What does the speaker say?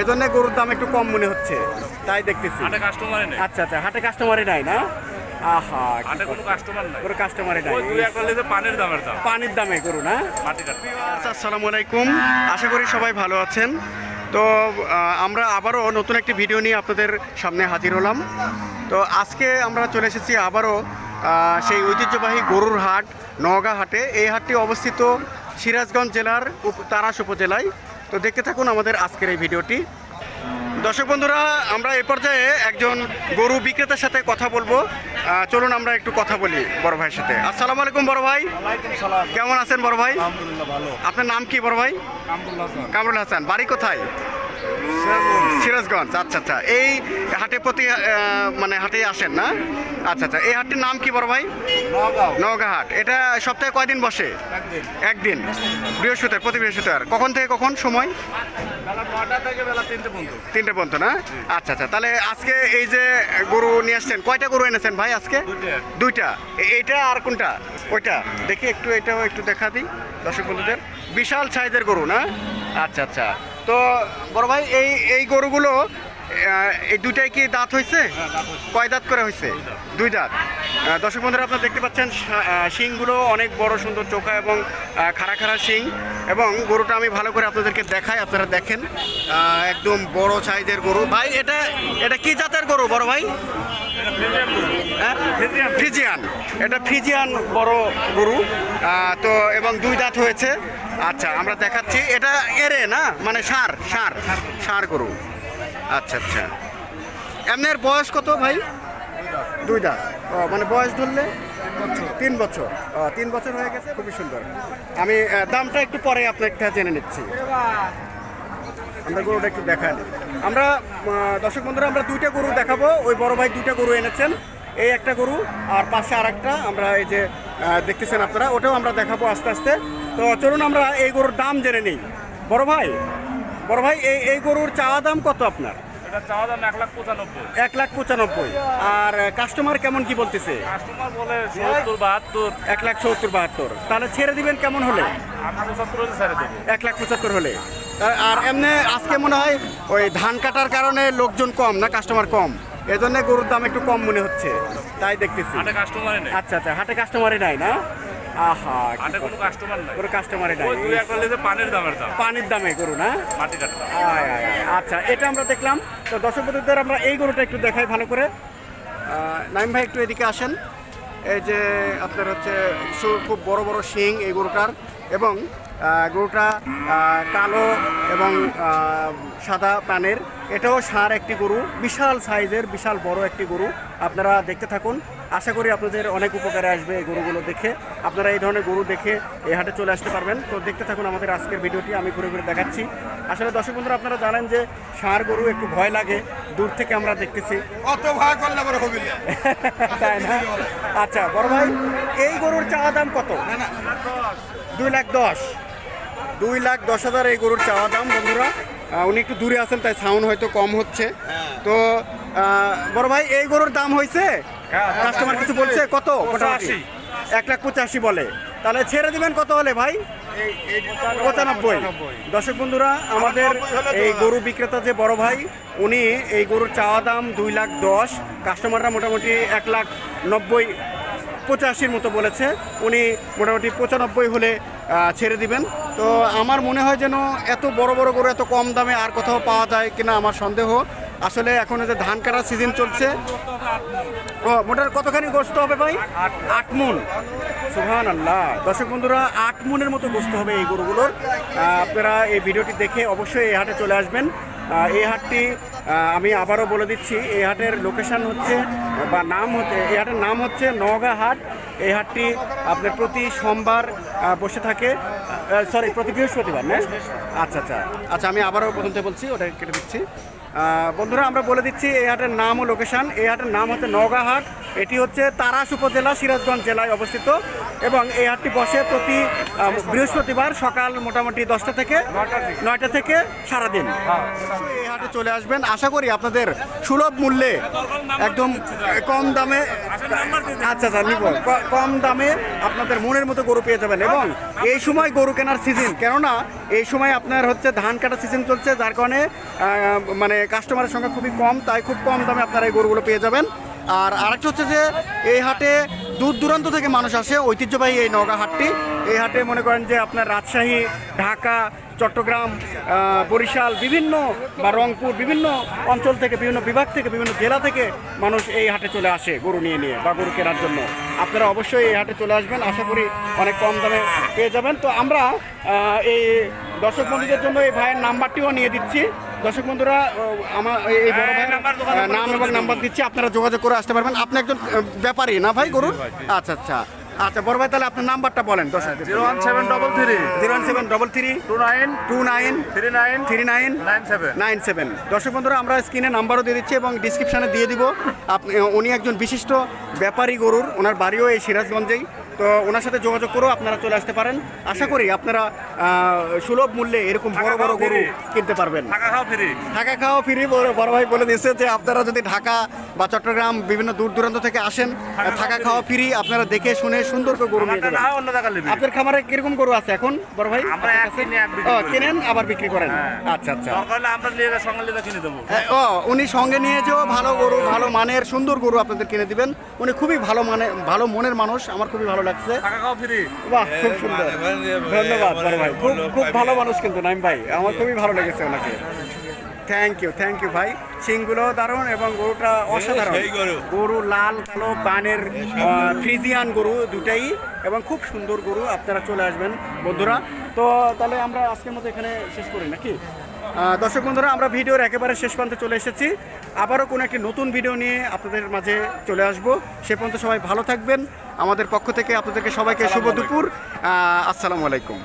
এজন্য গরুর দাম একটু কম মনে হচ্ছে। তাই দেখতেছি। হাটে কাস্টমারই নেই। আচ্ছা আচ্ছা হাটে কাস্টমারই নাই না? আহা হাটে কোনো কাস্টমার নাই। গরু কাস্টমারই নাই। ওই দুই একটা লেগে পানির দামের দাম। পানির দামে গরু না? আচ্ছা, আসসালামু আলাইকুম। আশা করি সবাই ভালো আছেন। তো আমরা আবারও নতুন একটি ভিডিও নিয়ে আপনাদের সামনে হাজির হলাম। তো আজকে আমরা চলে এসেছি আবারও সেই ঐতিহ্যবাহী গরুর হাট নওগাঁ হাটে। এই হাটটি অবস্থিত সিরাজগঞ্জ জেলার তারাস উপজেলায়। তো দেখতে থাকুন আমাদের আজকের এই ভিডিওটি। দর্শক বন্ধুরা আমরা এ পর্যায়ে একজন গরু বিক্রেতার সাথে কথা বলব। চলুন আমরা একটু কথা বলি বড় ভাইয়ের সাথে। আসসালামু আলাইকুম বড় ভাই। কেমন আছেন বড় ভাই? আপনার নাম কি বড় ভাই? কামরুল হাসান। বাড়ি কোথায়? সিরাজগঞ্জ আচ্ছা আচ্ছা। এই হাটে প্রতি মানে হাটে আসেন না? আচ্ছা আচ্ছা। এই হাটটির নাম কি বড় ভাই? নওগাঁ হাট। এটা সপ্তাহে কয়দিন বসে? একদিন। বৃহস্পতিবার প্রতি বৃহস্পতিবার। কখন থেকে কখন সময়? তিনটে পর্যন্ত। না? আচ্ছা আচ্ছা। তাহলে আজকে এই যে গরু নিয়ে আসছেন কয়টা গরু এনেছেন ভাই আজকে? দুইটা। দুইটা। এইটা আর কোনটা? ওইটা। দেখি একটু এটাও একটু দেখা দিই দর্শক বন্ধুদের। বিশাল সাইজের গরু না? আচ্ছা আচ্ছা। তো বড় ভাই এই এই গরুগুলো এই দুইটাই কি দাঁত হয়েছে কয় দাঁত করে হয়েছে দুই দাঁত। দর্শক বন্ধুরা আপনারা দেখতে পাচ্ছেন শিংগুলো অনেক বড় সুন্দর চোখা এবং খাড়া খাড়া শিং এবং গরুটা আমি ভালো করে আপনাদেরকে দেখাই আপনারা দেখেন। একদম বড় সাইজের গরু। ভাই এটা এটা কি জাতের গরু বড় ভাই? হ্যাঁ? ফ্রিজিয়ান এটা ফ্রিজিয়ান বড় গরু। তো এবং দুই দাঁত হয়েছে। আচ্ছা আমরা দেখাচ্ছি। এটা এরে না? মানে সার সার। সার গরু। আচ্ছা আচ্ছা। এমনের বয়স কত ভাই? দুই দাঁত। ও, মানে বয়স ধরলে? তিন বছর। ও, তিন বছর হয়ে গেছে। খুবই সুন্দর। আমি দামটা একটু পরে আপনার জেনে নিচ্ছি। আমরা গরুটা একটু দেখান আমরা দর্শক বন্ধুরা আমরা দুইটা গরু দেখাবো। ওই বড় ভাই দুইটা গরু এনেছেন। এই একটা গরু আর পাশে আর একটা আমরা এই যে দেখতেছেন আপনারা ওটাও আমরা দেখাবো আস্তে আস্তে। তো চলুন আমরা এই গরুর দাম জেনে নিই। বড় ভাই বড় ভাই এই এই গরুর চাওয়া দাম কত আপনার? চাওয়া দাম এক লাখ পঁচানব্বই। এক লাখ পঁচানব্বই। আর কাস্টমার কেমন কি বলতেছে? কাস্টমার বলে সত্তর বাহাত্তর। এক লাখ সত্তর বাহাত্তর। তাহলে ছেড়ে দিবেন কেমন হলে? এক লাখ পঁচাত্তর হলে। আর- এমনি আজকে মনে হয় ওই ধান কাটার কারণে লোকজন কম না কাস্টমার কম? এজন্য গরুর দাম একটু কম মনে হচ্ছে তাই দেখতেছি। হাটে কাস্টমারই নেই। আচ্ছা আচ্ছা হাটে কাস্টমারই নাই না? আহা হাটে কোনো কাস্টমার নাই। গরু কাস্টমারই নাই। দুই পানির দামের দাম। পানির দামে গরু না? মাটি কাটতে আয়, আয়, আয়। আচ্ছা এটা আমরা দেখলাম। তো দর্শক বন্ধুদের আমরা এই গরুটা একটু দেখাই ভালো করে। নাইম ভাই একটু এদিকে আসেন। এই যে আপনার হচ্ছে খুব বড় বড় শিং এই গরুটার। এবং গরুটা কালো এবং সাদা প্রাণের। এটাও সার একটি গরু বিশাল সাইজের বিশাল বড় একটি গরু। আপনারা দেখতে থাকুন। আশা করি আপনাদের অনেক উপকারে আসবে এই গরুগুলো দেখে। আপনারা এই ধরনের গরু দেখে এই হাটে চলে আসতে পারবেন। তো দেখতে থাকুন আমাদের আজকের ভিডিওটি আমি ঘুরে ঘুরে দেখাচ্ছি। আসলে দর্শক বন্ধুরা আপনারা জানেন যে ষাঁড় গরু একটু ভয় লাগে দূর থেকে আমরা দেখতেছি। অত ভয় করলে বড় হবি তাই না? আচ্ছা বড় ভাই এই গরুর চাওয়া দাম কত? দুই লাখ দশ। দুই লাখ দশ হাজার এই গরুর চাওয়া দাম বন্ধুরা। উনি একটু দূরে আছেন তাই সাউন্ড হয়তো কম হচ্ছে। তো আহ, বড় ভাই এই গরুর দাম হয়েছে? কাস্টমার কিছু বলছে? কত? মোটামুটি? এক লাখ পঁচাশি বলে। তাহলে ছেড়ে দিবেন কত হলে ভাই? পঁচানব্বই। দর্শক বন্ধুরা আমাদের এই গরু বিক্রেতা যে বড় ভাই উনি এই গরুর চাওয়া দাম দুই লাখ দশ। কাস্টমাররা মোটামুটি এক লাখ নব্বই পঁচাশির মতো বলেছে। উনি মোটামুটি পঁচানব্বই হলে ছেড়ে দিবেন। তো আমার মনে হয় যেন এত বড় বড় গরু এত কম দামে আর কোথাও পাওয়া যায় কিনা আমার সন্দেহ। আসলে এখন যে ধান কাটার সিজন চলছে, ও মোটার কতখানি গোস্ত হবে ভাই? আট মন। সুহান আল্লাহ দর্শক বন্ধুরা, আট মনের মতো গোস্ত হবে এই গরুগুলোর। আপনারা এই ভিডিওটি দেখে অবশ্যই এই হাটে চলে আসবেন। এই হাটটি আমি আবারও বলে দিচ্ছি, এই হাটের লোকেশন হচ্ছে, বা নাম হচ্ছে, এই হাটের নাম হচ্ছে নওগাঁ হাট। এই হাটটি আপনার প্রতি সোমবার বসে থাকে সরি প্রতি বৃহস্পতিবার, না? আচ্ছা আচ্ছা। আচ্ছা আমি আবারও থেকে বলছি, ওটা কেটে দিচ্ছি। বন্ধুরা, আমরা বলে দিচ্ছি, এই হাটের নাম ও লোকেশন, এই হাটের নাম হচ্ছে নওগাঁ হাট। এটি হচ্ছে তারাস উপজেলা, সিরাজগঞ্জ জেলায় অবস্থিত। এবং এই হাটটি বসে প্রতি বৃহস্পতিবার সকাল মোটামুটি দশটা থেকে নয়টা থেকে। সারাদিন। এই হাটে চলে আসবেন। আশা করি আপনাদের সুলভ মূল্যে একদম কম দামে আচ্ছা আচ্ছা নিব কম দামে আপনাদের মনের মতো গরু পেয়ে যাবেন। এবং এই সময় গরু কেনার সিজন কেননা এই সময় আপনার হচ্ছে ধান কাটা সিজন চলছে যার কারণে মানে কাস্টমারের সংখ্যা খুবই কম তাই খুব কম দামে আপনারা এই গরুগুলো পেয়ে যাবেন। আর আরেকটা হচ্ছে যে এই হাটে দূর দূরান্ত থেকে মানুষ আসে ঐতিহ্যবাহী এই নওগাঁ হাটটি। এই হাটে মনে করেন যে আপনার রাজশাহী ঢাকা চট্টগ্রাম বরিশাল বিভিন্ন বা রংপুর বিভিন্ন অঞ্চল থেকে বিভিন্ন বিভাগ থেকে বিভিন্ন জেলা থেকে মানুষ এই হাটে চলে আসে গরু নিয়ে নিয়ে বা গরু কেনার জন্য। আপনারা অবশ্যই এই হাটে চলে আসবেন। আশা করি অনেক কম দামে পেয়ে যাবেন। তো আমরা এই দর্শক বন্ধুদের জন্য এই ভাইয়ের নাম্বারটিও নিয়ে দিচ্ছি। দর্শক বন্ধুরা আমার এই বড় ভাইয়ের নাম এবং নাম্বার দিচ্ছি। আপনারা যোগাযোগ করে আসতে পারবেন। আপনি একজন ব্যাপারী না ভাই গরুর? আচ্ছা আচ্ছা। আচ্ছা বড় ভাই তাহলে আপনার নাম্বারটা বলেন দর্শক zero one seven double three. Zero one seven double three two nine. Two nine three nine. Three nine nine seven. Nine seven. দর্শক বন্ধুরা আমরা স্ক্রিনে নাম্বারও দিয়ে দিচ্ছি এবং ডিসক্রিপশানে দিয়ে দিব। আপনি উনি একজন বিশিষ্ট ব্যাপারী গরুর ওনার বাড়িও এই সিরাজগঞ্জেই। তো ওনার সাথে যোগাযোগ করেও আপনারা চলে আসতে পারেন। আশা করি আপনারা সুলভ মূল্যে এরকম বড় বড় গরু কিনতে পারবেন। টাকা খাও ফ্রি। ঢাকা খাওয়া ফিরি বড় ভাই বলে দিয়েছে যে আপনারা যদি ঢাকা বা চট্টগ্রাম বিভিন্ন দূর দূরান্ত থেকে আসেন থাকা খাওয়া ফিরি। আপনারা দেখে শুনে সুন্দর করে গরু আপনার খামারে কীরকম গরু আছে এখন বড় ভাই? করি। কেনেন আবার বিক্রি করেন। আচ্ছা আচ্ছা। দেবো। হ্যাঁ, ও উনি সঙ্গে নিয়ে যেও ভালো গরু ভালো মানের সুন্দর গরু আপনাদের কিনে দিবেন। উনি খুবই ভালো মানে ভালো মনের মানুষ আমার খুবই ভালো লাগছে। বাহ খুব সুন্দর। ধন্যবাদ বড় ভাই। খুব খুব ভালো মানুষ কিন্তু নাইম ভাই। আমার খুবই ভালো লেগেছে ওনাকে। থ্যাংক ইউ থ্যাংক ইউ ভাই। সিংগুলো দারুণ এবং গরুটা অসাধারণ। গরু। লাল কালো বানের ফ্রিজিয়ান গরু দুটাই এবং খুব সুন্দর গরু। আপনারা চলে আসবেন বন্ধুরা। তো তাহলে আমরা আজকের মতো এখানে শেষ করি নাকি? দর্শক বন্ধুরা, আমরা ভিডিওর একেবারে শেষ প্রান্তে চলে এসেছি। আবারও কোনো একটি নতুন ভিডিও নিয়ে আপনাদের মাঝে চলে আসব। সে পর্যন্ত সবাই ভালো থাকবেন। আমাদের পক্ষ থেকে আপনাদেরকে সবাইকে শুভ দুপুর। আসসালামু আলাইকুম।